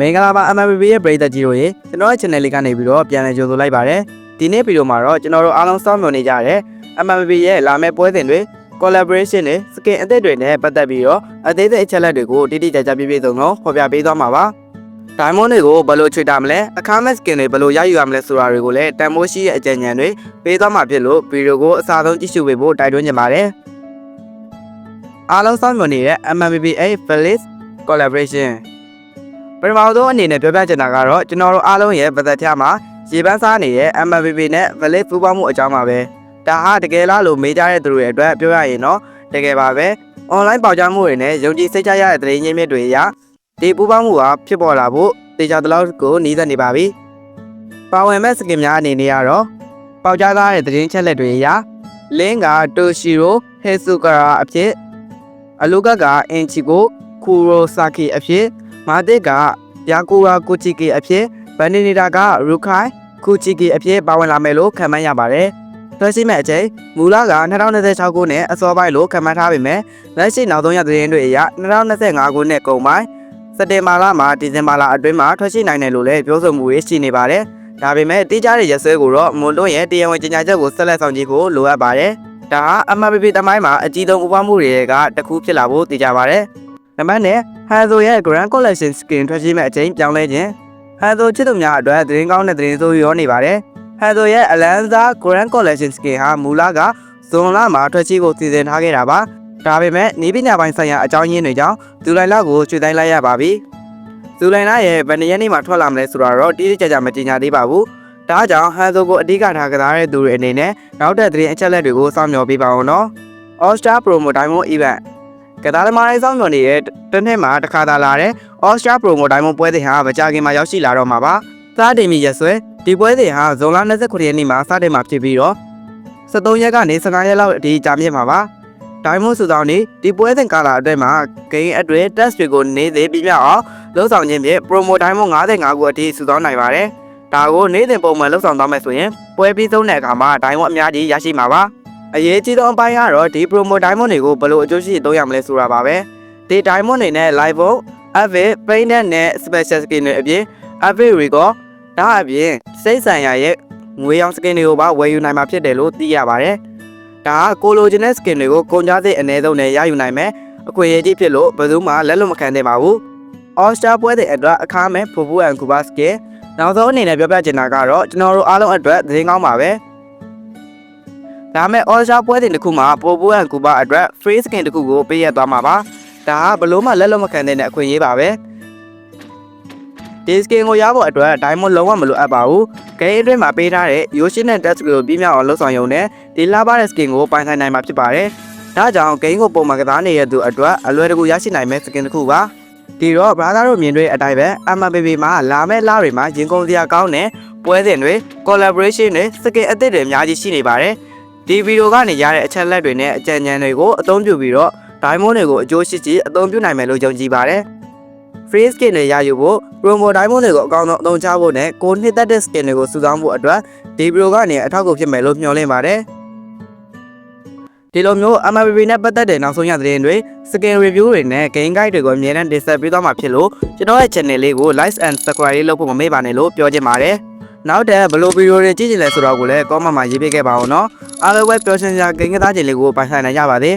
မင်္ဂလာပါ MMB ရဲ့ပရိသတ်ကြီးတို့ရေကျွန်တော်ရဲ့ channel လေးကနေပြီးတော့ပြန်လည်ကြိုဆိုလိုက်ပါတယ်ဒီနေ့ဗီဒီယိုမှာတော့ကျွန်တော်တို့အားလုံးစောင့်မျှော်နေကြတဲ့ MMB ရဲ့လာမယ့်ပွဲစဉ်တွေ collaboration တွေ skin အသစ်တွေနဲ့ပတ်သက်ပြီးတော့အသေးစိတ်အချက်လက်တွေကိုတိတိကျကျပြည့်ပြည့်စုံစုံဖော်ပြပေးသွားမှာပါ diamond တွေကိုဘယ်လိုချွေတာမလဲအခမဲ့ skin တွေဘယ်လိုရယူရမလဲဆိုတာတွေကိုလည်းတန်မိုးရှိရဲ့အကြံဉာဏ်တွေပေးသွားမှာဖြစ်လို့ဗီဒီယိုကိုအစားဆုံးကြည့်ရှုပေးဖို့တိုက်တွန်းချင်ပါတယ်အားလုံးစောင့်မျှော်နေတဲ့ MMBA Felix collaboration ပထမဆုံးအနေနဲ့ပြောပြချင်တာကတော့ကျွန်တော်တို့အားလုံးရဲ့ဗသက်ထမှာရေပန်းစားနေတဲ့ MMBB နဲ့ Felix ပူးပေါင်းမှုအကြောင်းပါပဲဒါဟာတကယ်လားလို့မေးကြတဲ့သူတွေအတွက်ပြောရရင်တော့တကယ်ပါပဲ online ပေါက်ကြားမှုတွေနဲ့ယုံကြည်စိတ်ချရတဲ့သတင်းရင်းမြစ်တွေအရဒီပူးပေါင်းမှုဟာဖြစ်ပေါ်လာဖို့တေချာတလောက်ကိုနီးစပ်နေပါပြီပါဝင်မဲ့စကင်များအနေနဲ့ကတော့ပေါက်ကြားသားတဲ့သတင်းချက်လက်တွေအရလင်းကတိုရှီရိုဟေဆူကာရာအဖြစ်အလူကကအင်ချီကိုခူရိုဆာကီအဖြစ် မာတစ်ကယာကူရာကူချီကီအဖြစ်ဗန်နီနီတာကရူခိုင်ကူချီကီအဖြစ်ပါဝင်လာမယ်လို့ခန့်မှန်းရပါတယ်ထွက်ရှိမဲ့အချိန်မူလက2026ခုနှစ်အစောပိုင်းလို့ခန့်မှန်းထားပေမဲ့လက်ရှိနောက်ဆုံးရသတင်းတွေအရ2025ခုနှစ်ကုန်ပိုင်းစက်တင်ဘာလမှာဒီဇင်ဘာလအတွင်းမှာထွက်ရှိနိုင်တယ်လို့လည်းပြောဆိုမှုတွေရှိနေပါတယ်။ဒါပေမဲ့တိကျတဲ့ရက်စွဲကိုတော့မွန်တွန်းရဲ့တရားဝင်ကြေညာချက်ကိုဆက်လက်ဆောင်ကြည့်ဖို့လိုအပ်ပါတယ်။ဒါဟာ MPP တမိုင်းမှာအကြီးဆုံးဥပမှုတွေကတစ်ခုဖြစ်လာဖို့သိကြပါတယ်။ နံပါတ်နဲ့ Hanzo ရဲ့ Grand Collection Skin ထွက်ရှိမဲ့အချိန်ပြောင်းလဲခြင်း Hanzo ချစ်သူများအတွက်သတင်းကောင်းတဲ့သတင်းဆိုးရောနေပါတယ်။ Hanzo ရဲ့ Alanza Grand Collection Skin ဟာမူလကဇွန်လမှာထွက်ရှိဖို့စီစဉ်ထားခဲ့တာပါ။ဒါပေမဲ့နေပညာပိုင်းဆိုင်ရာအကြောင်းရင်းတွေကြောင့်ဇူလိုင်လကိုရွှေ့တိုင်းလိုက်ရပါပြီ။ဇူလိုင်လရဲ့ဗန်နီယန်နေ့မှာထွက်လာမလဲဆိုတာတော့တိတိကျကျမကြေညာသေးပါဘူး။ဒါကြောင့် Hanzo ကိုအဓိကထားကစားတဲ့သူတွေအနေနဲ့နောက်ထပ်သတင်းအချက်အလက်တွေကိုစောင့်မျှော်ပေးပါအောင်နော်။ All Star Promo Diamond Event ကစားသမားရေးဆောင်မျှော်နေတဲ့တစ်နှစ်မှာတစ်ခါသာလာတဲ့ All Star Promo Diamond ပွဲစဉ်ဟာမကြာခင်မှာရောက်ရှိလာတော့မှာပါ။စားတင်မီရက်ဆွဲဒီပွဲစဉ်ဟာဇွန်လ29ရက်နေ့မှာစတင်မှာဖြစ်ပြီးတော့73ရက်ကနေ15ရက်လောက်အထိကြာမြင့်မှာပါ။ Diamond စုဆောင်နေဒီပွဲစဉ်ကာလအတွင်းမှာဂိမ်းအတွင်း test တွေကိုနေသေးပြပြအောင်လှုပ်ဆောင်ခြင်းဖြင့် Promo Diamond 55ခုအထိစုဆောင်နိုင်ပါတယ်။ဒါကိုနေ့စဉ်ပုံမှန်လှုပ်ဆောင်သွားမယ်ဆိုရင်ပွဲပြီးဆုံးတဲ့အခါမှာ Diamond အများကြီးရရှိမှာပါ။ အရေးကြီးဆုံးအပိုင်းကတော့ဒီ promo diamond တွေကိုဘယ်လိုအကျိုးရှိသုံးရမလဲဆိုတာပါပဲဒီ diamond တွေနဲ့ live on avid painted နဲ့ special skin တွေအပြင် avid record ဒါအပြင်စိတ်ဆိုင်ရာရဲ့ငွေရောင် skin တွေကိုပါဝယ်ယူနိုင်မှာဖြစ်တယ်လို့သိရပါတယ်ဒါကကိုလိုချင်တဲ့ skin တွေကိုကုန်ကြစိတ်အနည်းဆုံးနဲ့ရယူနိုင်မယ်အခွင့်အရေးကြီးဖြစ်လို့ဘယ်သူမှလက်လွတ်မခံသင့်ပါဘူး All Star ပွဲတဲ့အတွက်အခါမဲ့ဖူဖူအန်ကူဘာစကင်နောက်ဆုံးအနေနဲ့ပြောပြချင်တာကတော့ကျွန်တော်တို့အားလုံးအတွက်သတင်းကောင်းပါပဲ ဒါမဲ့ All Star ပွဲတင်တစ်ခုမှာပိုပိုအန်ကူဘာအတွက် free skin တစ်ခုကိုပေးရသွားမှာပါဒါကဘလို့မှလက်လွတ်မခံတဲ့အခွင့်အရေးပါပဲဒီ skin ကိုရဖို့အတွက် diamond လုံးဝမလိုအပ်ပါဘူးဂိမ်းအတွင်းမှာပေးထားတဲ့ Yoshi နဲ့ Death ကိုပြင်းပြအောင်လှုပ်ဆောင်ရုံနဲ့ဒီလာပါတဲ့ skin ကိုပိုင်ဆိုင်နိုင်မှာဖြစ်ပါတယ်ဒါကြောင့်ဂိမ်းကိုပုံမှန်ကစားနေတဲ့သူအတွက်အလွယ်တကူရရှိနိုင်မယ့် skin တစ်ခုပါဒီတော့ brother တို့မြင်တွေ့အတိုင်းပဲ MMBB မှာလာမယ့်လတွေမှာရင်ကုန်စရာကောင်းတဲ့ပွဲစဉ်တွေ collaboration တွေ skin အသစ်တွေအများကြီးရှိနေပါတယ် ဒီဗီဒီယိုကနေရတဲ့အချက်လက်တွေနဲ့အကြံဉာဏ်တွေကိုအသုံးပြုပြီးတော့ diamond တွေကိုအကျိုးရှိရှိအသုံးပြုနိုင်မယ်လို့ယုံကြည်ပါတယ် free skin တွေရယူဖို့ promo diamond တွေကိုအကောင်းဆုံးအသုံးချဖို့နဲ့ကိုနှစ်သက်တဲ့ skin တွေကိုစုဆောင်းဖို့အတွက်ဒီဗီဒီယိုကနေအထောက်အကူဖြစ်မယ်လို့မျှော်လင့်ပါတယ်ဒီလိုမျိုး MMB နဲ့ပတ်သက်တဲ့နောက်ဆုံးရသတင်းတွေ skin review တွေနဲ့ game guide တွေကိုအမြဲတမ်းတင်ဆက်ပေးသွားမှာဖြစ်လို့ကျွန်တော်ရဲ့ channel လေးကို like and subscribe လေးလုပ်ဖို့မမေ့ပါနဲ့လို့ပြောချင်ပါတယ် နောက်တဲ့ဘယ်လိုဗီဒီယိုတွေကြည့်ချင်လဲဆိုတော့ကိုလည်း comment မှာရေးပေးခဲ့ပါဦးနော်အားလုံးပဲပျော်ရွှင်စရာဂိမ်းကစားခြင်းလေးကိုပိုင်ဆိုင်နိုင်ကြပါသေး